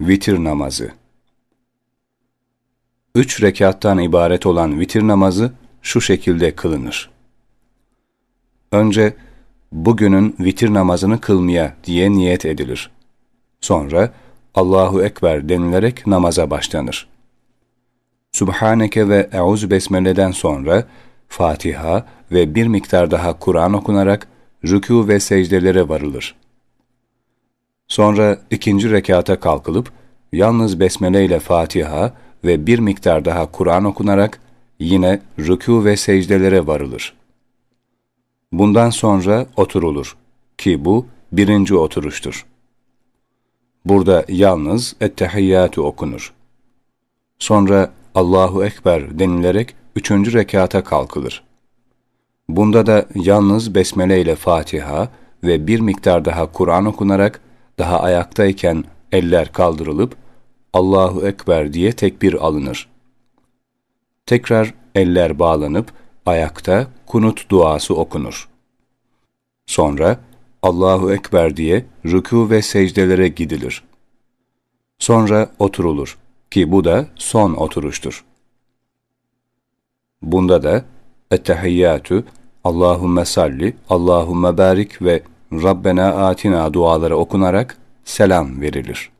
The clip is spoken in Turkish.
Vitir namazı Üç rekattan ibaret olan vitir namazı şu şekilde kılınır. Önce bugünün vitir namazını kılmaya diye niyet edilir. Sonra Allahu Ekber denilerek namaza başlanır. Subhaneke ve Eûzü Besmele'den sonra Fatiha ve bir miktar daha Kur'an okunarak rükû ve secdelere varılır. Sonra ikinci rekata kalkılıp yalnız Besmele ile Fatiha ve bir miktar daha Kur'an okunarak yine rükû ve secdelere varılır. Bundan sonra oturulur ki bu birinci oturuştur. Burada yalnız ettehiyyatü okunur. Sonra Allahu Ekber denilerek üçüncü rekata kalkılır. Bunda da yalnız Besmele ile Fatiha ve bir miktar daha Kur'an okunarak daha ayaktayken eller kaldırılıp Allahu Ekber diye tekbir alınır. Tekrar eller bağlanıp ayakta kunut duası okunur. Sonra Allahu Ekber diye rükû ve secdelere gidilir. Sonra oturulur ki bu da son oturuştur. Bunda da Ettehiyyatü, Allahümme salli, Allahümme barik ve Rabbena atina duaları okunarak selam verilir.